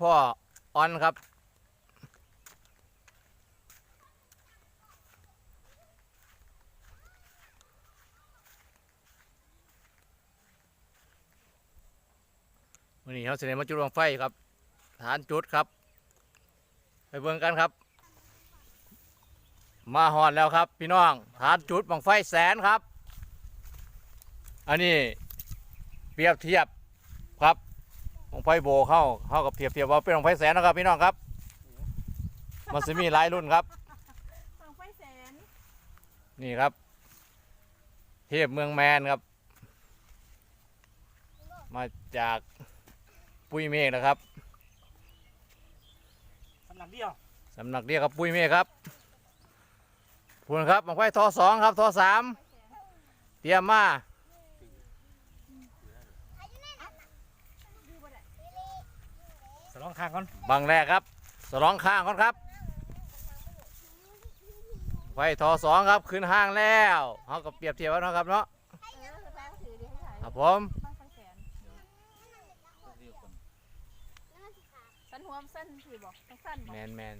พ่อออนครับ วันนี้เขาเสนอมาจุดวงไฟครับ ฐานจุดครับ ไปเบิ่งกันครับ มาหอดแล้วครับ พี่น้อง ฐานจุดบังไฟแสนครับ อันนี้เปรียบเทียบครับ บังไฟโบเข้าเข้ากับเปรียบเทียบว่าเป็นบังไฟแสนนะครับพี่น้องครับ มันจะมีหลายรุ่นครับฝั่งไฟแสน นี่ครับ เทพเมืองแมนครับ มาจากปุ้ยเมฆนะครับสำนักเดียวสำนักเดียวกับปุ้ยเมฆครับพูนครับบังไฟทอสองครับทอสามเตรียมมา สลอง ข้างก่อนบังแรกครับสลองข้างก่อนครับไฟทอสองครับขึ้นห้างแล้วเขาก็เปรียบเทียบกันเนาะครับเนาะเออคือแป้งถือดีให้ถ่ายครับผมฝั่งไฟแสนสั้นหัวมันสั้นถือบอกต้องสั้นบแมอกนแมน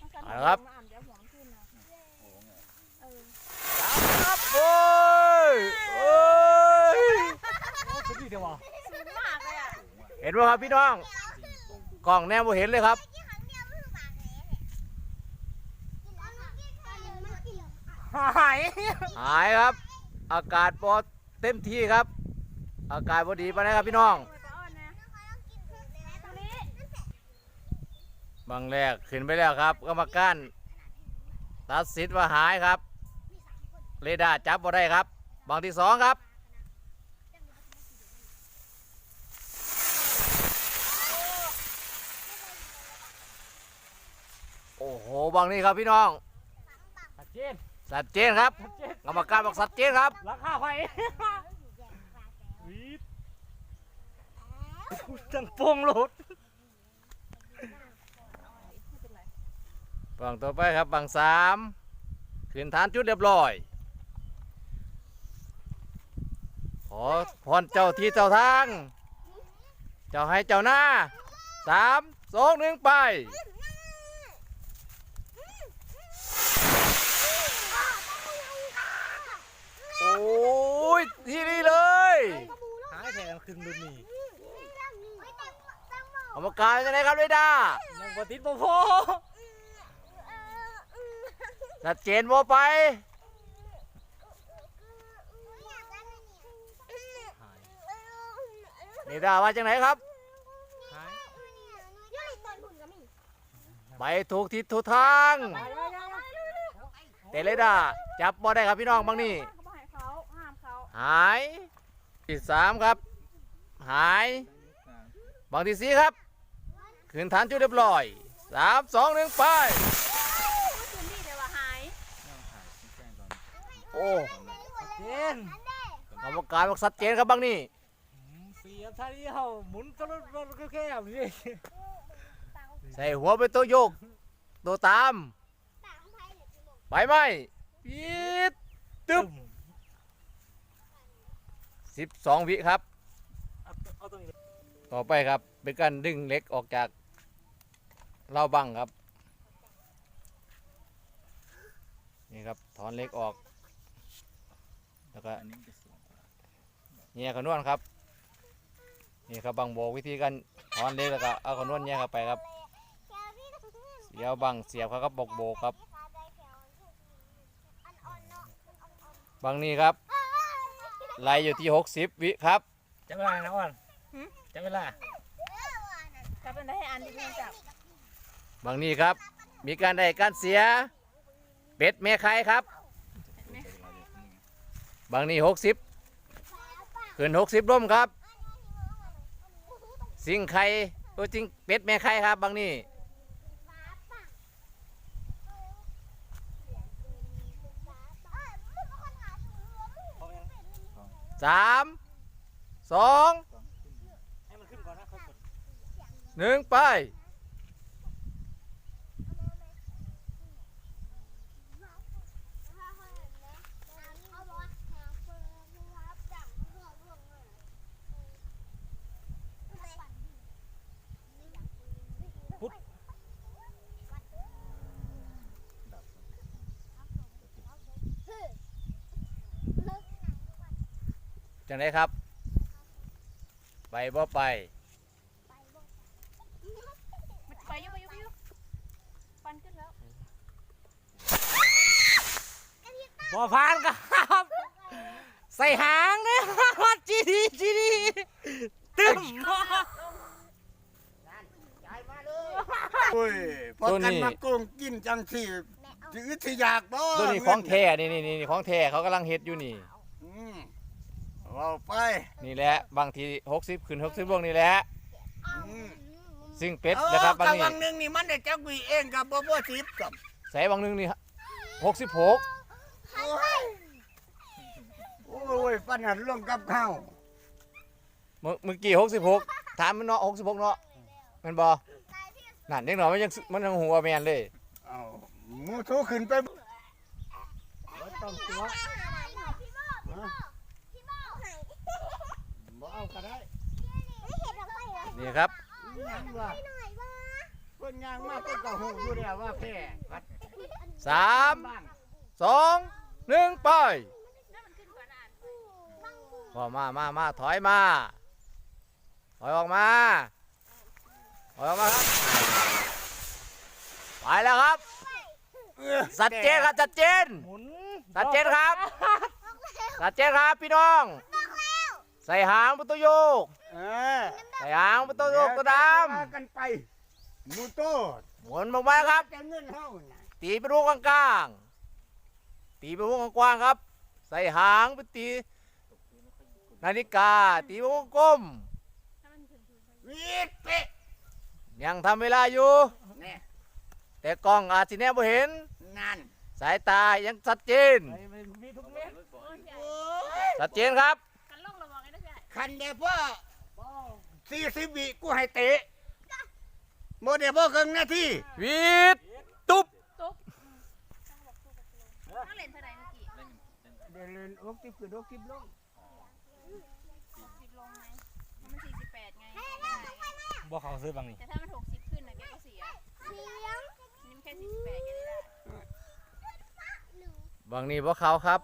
ต้องสั้นเอาละครับมาอ่านเดี๋ยวหัวมันขึ้นนะเออครับโอ้ยโอ้ยโอ้คือดีเดียววะสูงมากเลยอะเห็นไหมครับพี่น้อง กล่องแนบบ่เห็นเลยครับ หายหายครับ อากาศพอเต็มที่ครับ อากาศพอดีไปนะครับพี่น้องทำไมปลาอ้อนนะตัวนี้บางแรกขึ้นไปแล้วครับกรรมการตัดสินว่าหายครับ เรดาร์จับบ่ได้ครับ บางที่สองครับ โอ้โหบางนี้ครับพี่น้อง ชัดเจนสัดเจนครับชัดเจนกรรมการบอกสัดเจนครับ ราคาไฟวีดจังโป่งโหลดไม่เป็นไรบางต่อไปครับบางสามขึ้นฐานจุดเรียบร้อย ขอพรเจ้าที่เจ้าทาง เจ้าให้เจ้าหน้าสามสองหนึ่งไปโอ้ย ที่นี่เลย หายแถมครึ่งรุ่นนี่ ก รรมการจะไหนครับด้วยด้ายังบ่ติดบ่พอชัดเจนบ่ไปหายนี่ด้าว่าจังไหนครับหายไปถูกทิศถูกทางแต่เลยด้าจับบ่ได้ครับพี่น้องบางนี่เขาบอกให้เขาห้ามเขาหายที่สามครับ หายบางที่สี่ครับ ขึ้นฐานจุดเรียบร้อยสามสองหนึ่งไป คืนนี่เดี๋ยวว่าหาย โอ้ชัดเจนกรรมการบอกชัดเจนครับบางนี่เสียท่าเดียวหมุนตลอดรถแค่ๆนี่ใส่หัวเป็นตัวโยก ตัวตาม ไปไหมปีดตึ๊บสิบสองวิครับ เอาเอาตรงนี้ ต่อไปครับ เป็นการดึงเหล็กออกจากเหล้าบังครับ นี่ครับถอนเหล็กออก แล้วก็แย่ขนวนครับ นี่ครับบังโบกวิธีการถอนเหล็กแล้วก็เอาขนวนแย่เข้าไปครับเสียวบังเสียบเขาครับบอกโบกครับบางนี่ครับไล่อยู่ที่60วิครับจังเวลานะอ้วนจังเวลาจับ เป็นได้ให้อ่านดีเพื่อนจับบางนี่ครับ มีการได้การเสีย เป็ดแม่ไข่ครับ บางนี่หกสิบขึ้นหกสิบร่มครับ สิงไข่ตัวจริงเป็ดแม่ไข่ครับ บางนี่สามสอง หนึ่งไปจังไดครับ ไปบ่ไป บ่ผ่านครับ ใส่หางเนี่ยจีดีจีดีตึมโอ้ยพอตัวนี้กันมาโกงกินจังที่ถือที่อยากบ่ตัวนี้ของแท้นี่นี่นี่ของแท้เขากำลังเฮ็ดอยู่นี่อืมเอาไป นี่แหละ บางที60ขึ้น60บวกนี่แหละอืมซึ่งเป็ดนะครับบางเอนี้กะวังหนึงนี่มันได้จักวีเองกับบ่บ่สิบกับใส่บางหนึงนี่66โอ้ย โอ้ยปัญหาลงกับข้าวเมื่อเมื่อกี้66ถามมันเนาะ66เนาะแมันบ่นั่นเด็กน้อยมันยังมันยังหัวแม่นเลยเอาหมูทูขึ้นไปบ่ต้องตัวบ่เอาก็ได้นี่ครับยังว่าเพิ่นย่างมาเพิ่นก็ฮู้อยู่แล้วว่าแพ้พัดสาม บ้าง สองหนึ่งไปพอมามามาถอยมา ถอยออกมา ถอยออกมาครับ ไปแล้วครับเออชัดเจนครับชัดเจนหมุนชัดเจนครับชัดเจนครับพี่น้อง ใส่หางประตูโยกเออใส่หางประตูโยกตัวดว่ากันไปหมูโตดำหมุนลงมาครับจะเงินเฮาน่ะตีไปลูกกลางๆ ตีไปวงกว้างๆครับ ใส่หางไปตี นาฬิกา ตีไปวงกลมวีดเป๊ะยังทำเวลาอยู่แน่แต่กล้องอาจจะแนบบ่เห็น นั่นสายตายังชัดเจนไปมันมีทุกเม็ดโอ้ยชัดเจนครับ กันลงระวังไอ้นะพี่คันเดียวพ่อสี่สิบวิกูให้เตะโมเดลบ่เกินนาทีวีดตุ๊บ ตุ๊บต้อง เล่นเท่าไหร่เมื่อกี้เดินเล่นอกทิพคืออกทิพลงสิบลงไหมมันสี่สิบแปดไงง่ายบ่เขาซื้อบางนี่แต่ถ้ามันหกสิบขึ้นนะแกก็เสียนี่มันแค่สี่สิบแปดแกได้ได้บางนี้พวกเขาครับ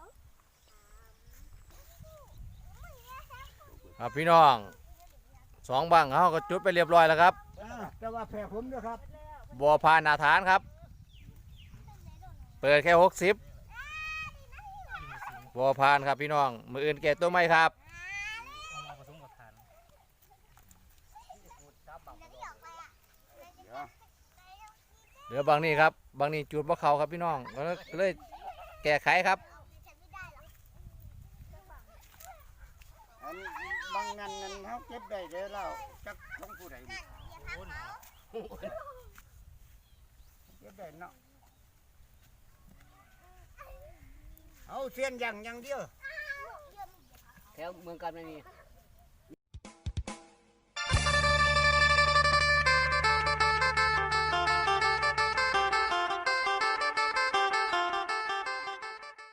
ครับพี่น้องสองบังเขาก็จุดไปเรียบร้อยแล้วครับอ่าแต่ว่าแพ้ผมด้วยครับบัวพานอาฐานครับ เปิดแค่หกสิบ บัวพานครับพี่น้อง มืออื่นแก่ตัวไม่ครับเอามาผสมกับทานเหลือบางนี่ครับ บางนี่จุดพวกเขาครับพี่น้องก็เลยแก้ไขครับอันบางงานนั้นเขาเก็บได้เด้อแล้วจักของผู้ใดนี่เก็บได้เนาะ เฟียนอย่างอย่างเดียว แถวเมืองกันไม่มี